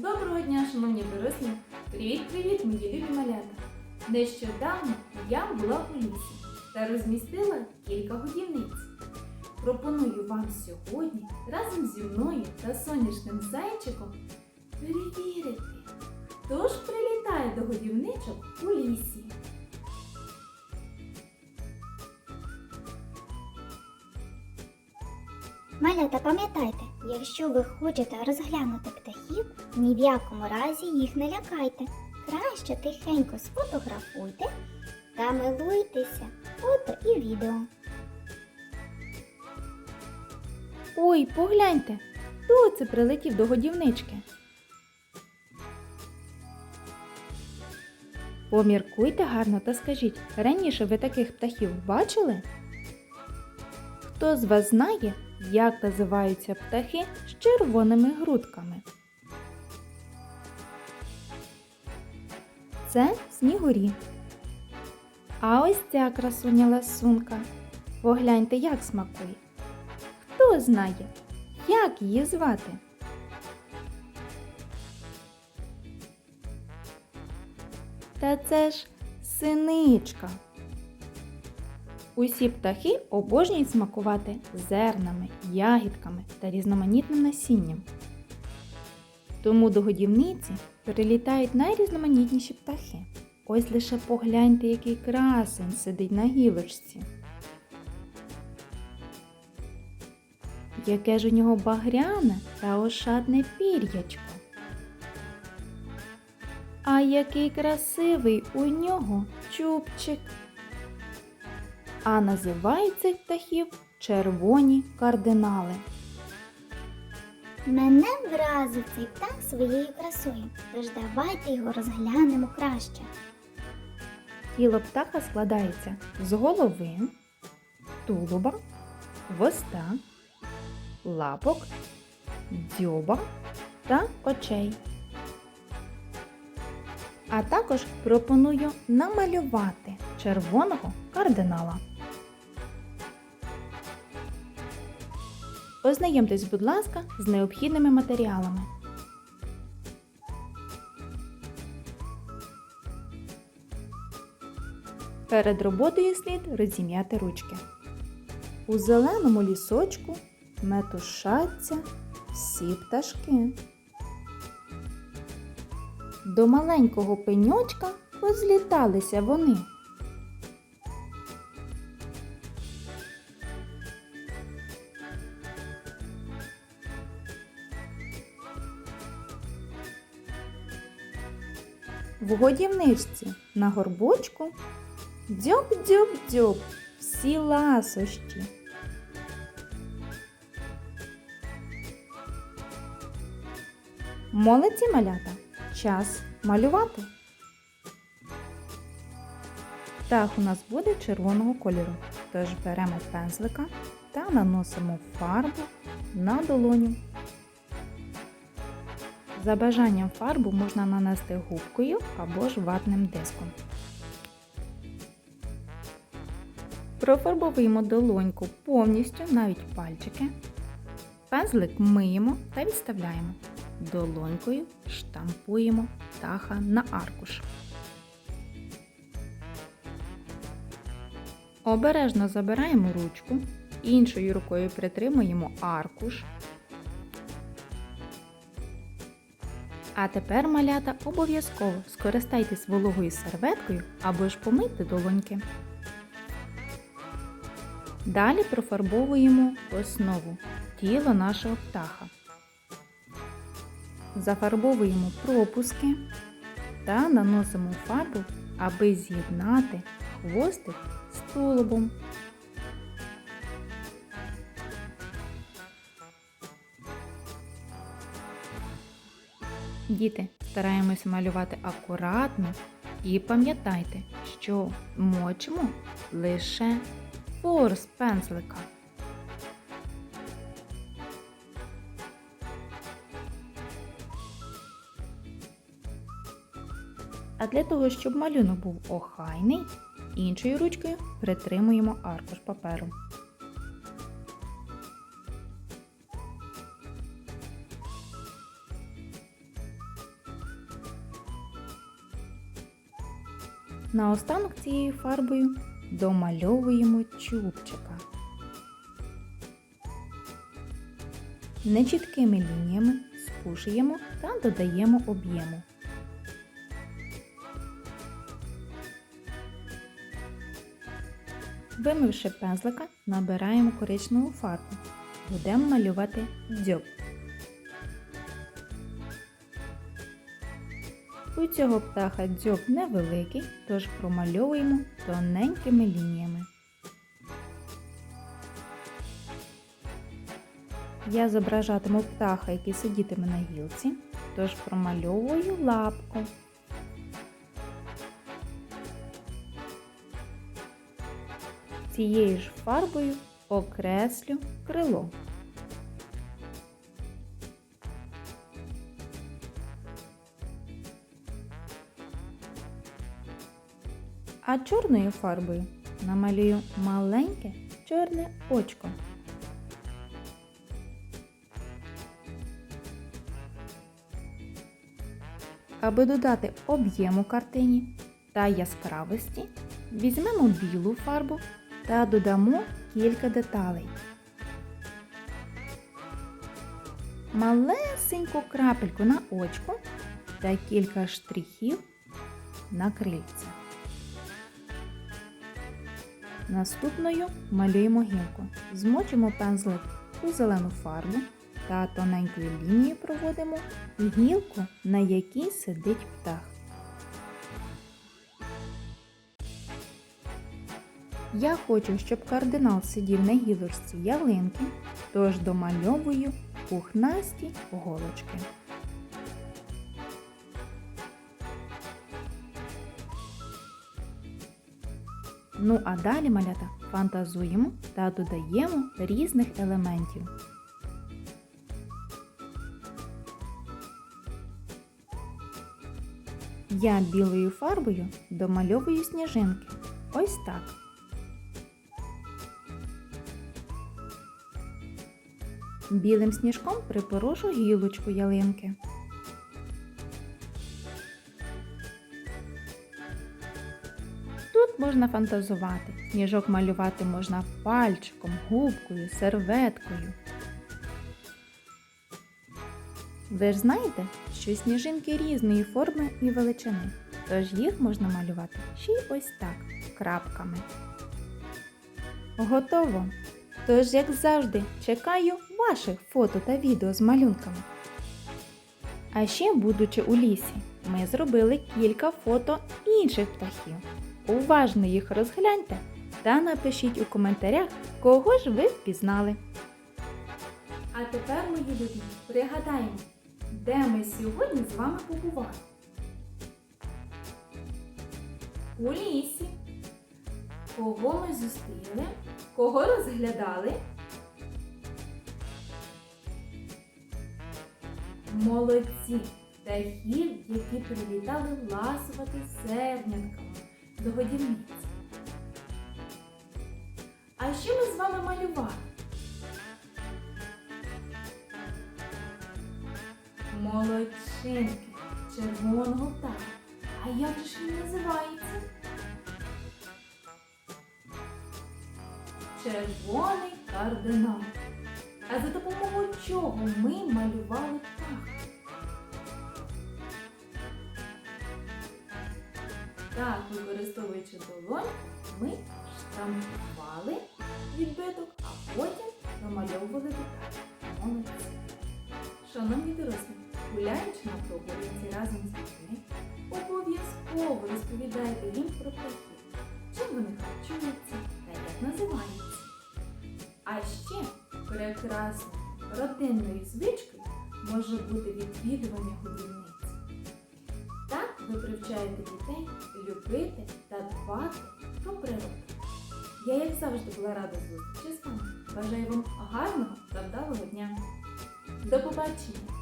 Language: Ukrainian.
Доброго дня, шановні дорослі! Привіт-привіт, мої любі малята! Нещодавно я була у лісі та розмістила кілька годівниць. Пропоную вам сьогодні разом зі мною та сонячним зайчиком перевірити, хто ж прилітає до годівничок у лісі. Малята, пам'ятайте, якщо ви хочете розглянути птахів, ні в якому разі їх не лякайте. Краще тихенько сфотографуйте та милуйтеся фото і відео. Ой, погляньте, хто це прилетів до годівнички? Поміркуйте гарно та скажіть, раніше ви таких птахів бачили? Хто з вас знає, як називаються птахи з червоними грудками? Це снігурі. А ось ця красуня ласунка. Погляньте, як смакує. Хто знає, як її звати? Та це ж синичка. Усі птахи обожнюють смакувати зернами, ягідками та різноманітним насінням. Тому до годівниці прилітають найрізноманітніші птахи. Ось лише погляньте, який красень сидить на гілочці. Яке ж у нього багряне та ошатне пір'ячко. А який красивий у нього чубчик. А називають цих птахів червоні кардинали. Мене вразив цей птах своєю красою, тож давайте його розглянемо краще. Тіло птаха складається з голови, тулуба, хвоста, лапок, дзьоба та очей. А також пропоную намалювати червоного кардинала. Ознайомтесь, будь ласка, з необхідними матеріалами. Перед роботою слід розім'яти ручки. У зеленому лісочку метушаться всі пташки. До маленького пеньочка позліталися вони. В годівничці на горбочку дзьоб-дзьоб-дзьоб всі ласощі. Молодці малята, час малювати. Птах у нас буде червоного кольору, тож беремо пензлика та наносимо фарбу на долоню. За бажанням фарбу можна нанести губкою або ж ватним диском. Профарбовуємо долоньку повністю, навіть пальчики. Пензлик миємо та відставляємо. Долонькою штампуємо птаха на аркуш. Обережно забираємо ручку, іншою рукою притримуємо аркуш. А тепер, малята, обов'язково скористайтесь вологою серветкою або ж помийте долоньки. Далі профарбовуємо основу тіло нашого птаха. Зафарбовуємо пропуски та наносимо фарбу, аби з'єднати хвостик з тулубом. Діти, стараємося малювати акуратно і пам'ятайте, що мочимо лише форс пензлика. А для того, щоб малюнок був охайний, іншою ручкою притримуємо аркуш паперу. Наостанок цією фарбою домальовуємо чубчика. Нечіткими лініями спушуємо та додаємо об'єму. Вимивши пензлика, набираємо коричневу фарбу. Будемо малювати дзьоб. У цього птаха дзьоб невеликий, тож промальовуємо тоненькими лініями. Я зображатиму птаха, який сидітиме на гілці, тож промальовую лапку. Цією ж фарбою окреслю крило. А чорною фарбою намалюю маленьке чорне очко. Аби додати об'єму картині та яскравості, візьмемо білу фарбу та додамо кілька деталей. Малесеньку крапельку на очко та кілька штрихів на крильця. Наступною малюємо гілку. Змочимо пензлик у зелену фарбу та тоненькою лінією проводимо гілку, на якій сидить птах. Я хочу, щоб кардинал сидів на гілочці ялинки, тож домальовую пухнасті голочки. Ну а далі малята фантазуємо та додаємо різних елементів. Я білою фарбою домальовую сніжинки. Ось так. Білим сніжком припорошу гілочку ялинки. Можна фантазувати. Сніжок малювати можна пальчиком, губкою, серветкою. Ви ж знаєте, що сніжинки різної форми і величини, тож їх можна малювати ще й ось так, крапками. Готово! Тож, як завжди, чекаю ваших фото та відео з малюнками. А ще, будучи у лісі, ми зробили кілька фото інших птахів. Уважно їх розгляньте та напишіть у коментарях, кого ж ви впізнали. А тепер, мої любі, пригадаємо, де ми сьогодні з вами побували. У лісі. Кого ми зустріли? Кого розглядали? Молодці! Птахів, які прилітали ласувати сернятками до годівниці. А що ми з вами малювали? Молодчинки червоного птаха. А як же він називається? Червоний кардинал. А за допомогою чого ми малювали птаха? Так, використовуючи долонь, ми штампували відбиток, а потім намальовували деталі. Молодці. Шановні дорослі, гуляючи на прогулянці разом з дітьми, обов'язково розповідайте їм про птахів, чим вони харчуються та як називаються. А ще прекрасною родинною звичкою може бути відвідування годівниць. Ви привчаєте дітей любити та дбати про природу. Я, як завжди, була рада зустрічі з вами. Бажаю вам гарного та вдалого дня. До побачення!